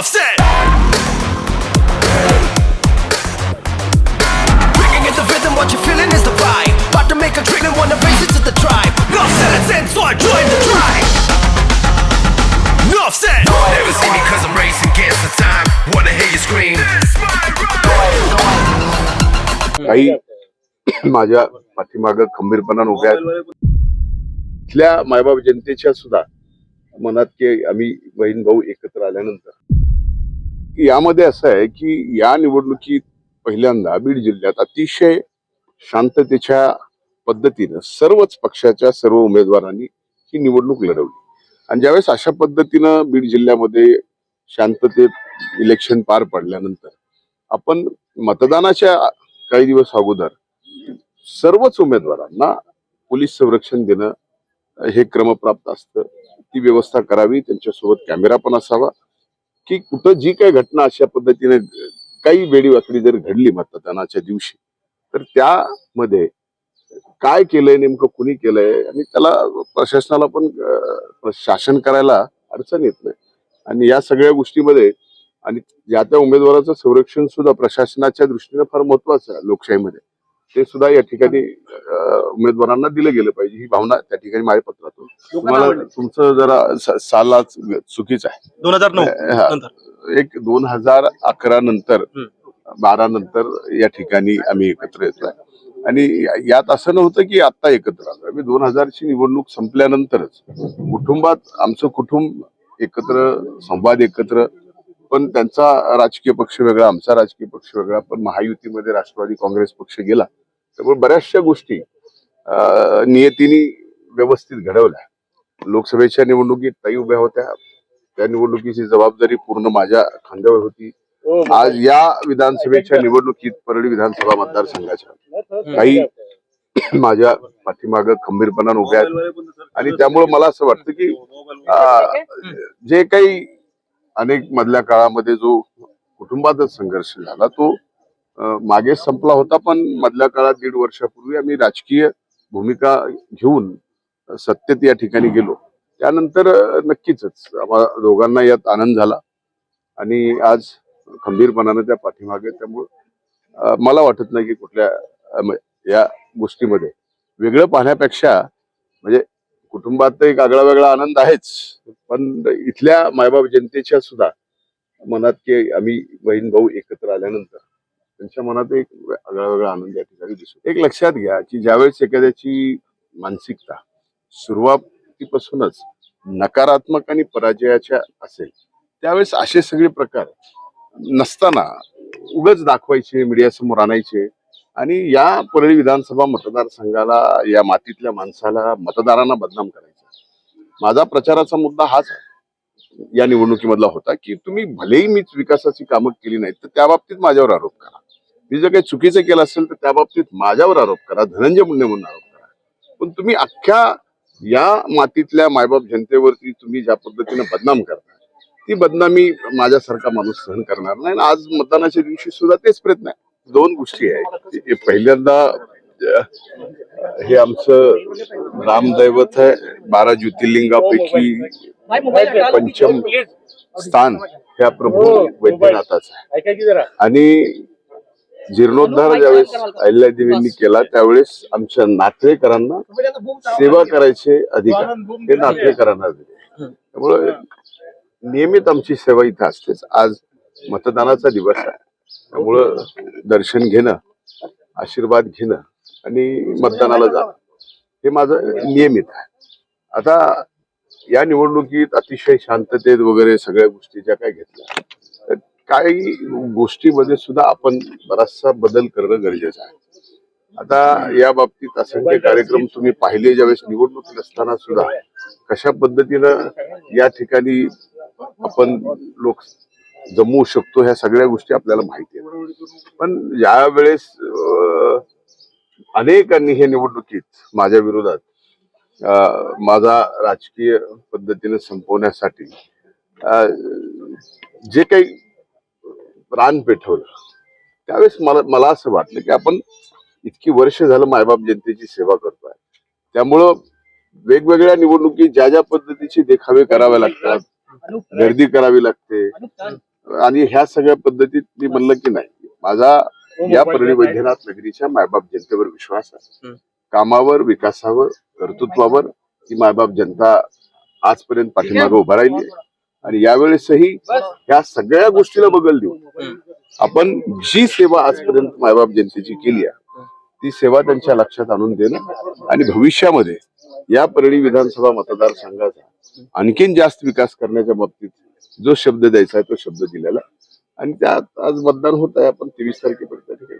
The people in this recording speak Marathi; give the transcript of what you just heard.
offset. Breaking in the rhythm, what you're feeling is the vibe. About to make a dream and wanna raise it to the tribe. Enough said, it's in, so I join the tribe. Enough said. Never see me cause I'm racing against the time. Wanna hear you scream. It's my ride. काही माझ्या पाठीमाग खंबीरपणानं उभ्या इथल्या मायबाप जनतेच्या सुद्धा मनात की आम्ही बहीण भाऊ एकत्र आल्यानंतर यामध्ये असं आहे की या निवडणुकीत पहिल्यांदा बीड जिल्ह्यात अतिशय शांततेच्या पद्धतीनं सर्वच पक्षाच्या सर्व उमेदवारांनी ही निवडणूक लढवली. आणि ज्यावेळेस अशा पद्धतीनं बीड जिल्ह्यामध्ये शांततेत इलेक्शन पार पडल्यानंतर आपण मतदानाच्या काही दिवस अगोदर सर्वच उमेदवारांना पोलीस संरक्षण देणं हे क्रमप्राप्त असतं. ती व्यवस्था करावी त्यांच्यासोबत कॅमेरा पण असावा की कुठं जी काही घटना अशा पद्धतीने काही वेळीवाकडी जर घडली मतदानाच्या दिवशी तर त्यामध्ये काय केलंय नेमकं कुणी केलंय? आणि त्याला प्रशासनाला पण शासन करायला अडचण येत नाही. आणि या सगळ्या गोष्टीमध्ये आणि या त्या उमेदवाराचं संरक्षण सुद्धा प्रशासनाच्या दृष्टीने फार महत्वाचं आहे लोकशाहीमध्ये. ते सुद्धा या ठिकाणी उमेदवारांना दिलं गेलं पाहिजे. ही भावना त्या ठिकाणी माझ्या पत्रातून. तुम्हाला तुमचं जरा साला चुकीचं आहे. दोन हजार नऊ एक दोन हजार अकरा नंतर. बारा नंतर या ठिकाणी आम्ही एकत्र येतोय. आणि यात असं नव्हतं की आता एकत्र आलो आम्ही दोन हजारची निवडणूक संपल्यानंतरच कुटुंबात आमचं कुटुंब एकत्र संवाद एकत्र पण त्यांचा राजकीय पक्ष वेगळा आमचा राजकीय पक्ष वेगळा पण महायुतीमध्ये राष्ट्रवादी काँग्रेस पक्ष गेला. त्यामुळे बऱ्याचशा गोष्टी नियतीने व्यवस्थित घडवल्या. लोकसभेच्या निवडणुकीत ताई उभ्या होत्या. त्या निवडणुकीची जबाबदारी पूर्ण माझ्या खांद्यावर होती. आज या विधानसभेच्या निवडणुकीत परळी विधानसभा मतदारसंघाच्या काही माझ्या पाठीमाग खंबीरपणानं उभ्या आहेत. आणि त्यामुळे मला असं वाटतं की जे काही अनेक मधल्या काळामध्ये जो कुटुंबातच संघर्ष झाला तो मागे संपला होता. पण मधल्या काळात दीड वर्षापूर्वी आम्ही राजकीय भूमिका घेऊन सत्तेत या ठिकाणी गेलो. त्यानंतर नक्कीच आम्हाला दोघांना यात आनंद झाला. आणि आज खंबीरपणानं त्या पाठीमागे त्यामुळं मला वाटत नाही की कुठल्या या गोष्टीमध्ये. वेगळं पाहण्यापेक्षा म्हणजे कुटुंबात तर एक आगळा वेगळा आनंद आहेच. पण इथल्या मायबाप जनतेच्या सुद्धा मनात की आम्ही बहीण भाऊ एकत्र आल्यानंतर त्यांच्या मनात एक आगळा वेगळा आनंद या ठिकाणी दिसतो. एक लक्षात घ्या की ज्यावेळेस एखाद्याची मानसिकता सुरुवातीपासूनच नकारात्मक आणि पराजयाच्या असेल त्यावेळेस असे सगळे प्रकार नसताना उगच दाखवायचे मीडियासमोर आणायचे आणि या परळी विधानसभा मतदारसंघाला या मातीतल्या माणसाला मतदारांना बदनाम करायचा माझा प्रचाराचा मुद्दा हाच आहे. या निवडणुकीमधला होता की तुम्ही भलेही मीच विकासाची कामं केली नाहीत तर त्या बाबतीत माझ्यावर आरोप करा. मी जर काही चुकीचं केलं असेल तर त्या बाबतीत माझ्यावर आरोप करा धनंजय मुंडे म्हणून आरोप करा. पण तुम्ही अख्ख्या या मातीतल्या मायबाप जनतेवरती तुम्ही ज्या पद्धतीने बदनाम करता ती बदनामी माझ्यासारखा माणूस सहन करणार नाही. आणि आज मतदानाच्या दिवशी सुद्धा तेच प्रयत्न आहे. दोन गोष्टी आहेत हे पहिल्यांदा हे आमचं रामदैवत आहे. बारा ज्योतिर्लिंगापैकी पंचम स्थान ह्या प्रभू वैद्यनाथाचं आहे. आणि जीर्णोद्धार ज्यावेळेस अहिल्यादेवींनी केला त्यावेळेस आमच्या नातेकरांना सेवा करायचे अधिकार. हे नातेकरांना दिले. त्यामुळे नियमित आमची सेवा इथं असतेच. आज मतदानाचा दिवस आहे. त्यामुळं दर्शन घेणं आशीर्वाद घेणं आणि मतदानाला जाणं हे माझं नियमित आहे. आता या निवडणुकीत अतिशय शांततेत वगैरे सगळ्या गोष्टी ज्या काय घेतल्या तर काही गोष्टीमध्ये सुद्धा आपण बराचसा बदल करणं गरजेचं आहे. आता या बाबतीत असंख्य कार्यक्रम तुम्ही पाहिले ज्यावेळेस निवडणुकीत असताना सुद्धा कशा पद्धतीनं या ठिकाणी आपण लोक जमवू शकतो ह्या सगळ्या गोष्टी आपल्याला माहिती आहेत. पण ज्या वेळेस अनेकांनी हे निवडणुकीत माझ्या विरोधात माझा राजकीय पद्धतीने संपवण्यासाठी जे काही प्राण पेठवलं त्यावेळेस मला मला असं वाटलं की आपण इतकी वर्ष झालं मायबाप जनतेची सेवा करतोय. त्यामुळं वेगवेगळ्या निवडणुकीत ज्या ज्या पद्धतीचे देखावे करावे लागतात गर्दी करावी लागते आणि ह्या सगळ्या पद्धतीत मी म्हणलं की नाही माझा या परळी वैद्यनाथ नगरीच्या मायबाप जनतेवर विश्वास आहे. कामावर विकासावर कर्तृत्वावर ही मायबाप जनता आजपर्यंत पाठीमागे उभा राहिली. आणि यावेळेसही या सगळ्या गोष्टीला बगल देऊ हम्म. आपण जी सेवा आजपर्यंत मायबाप जनतेची केली आहे ती सेवा त्यांच्या लक्षात आणून देणं आणि भविष्यामध्ये या परळी विधानसभा मतदारसंघाचा आणखीन जास्त विकास करण्याच्या बाबतीत जो शब्द द्यायचा आहे तो शब्द दिलेला. आणि त्यात आज मतदान होत आहे आपण तेवीस तारखेपर्यंत.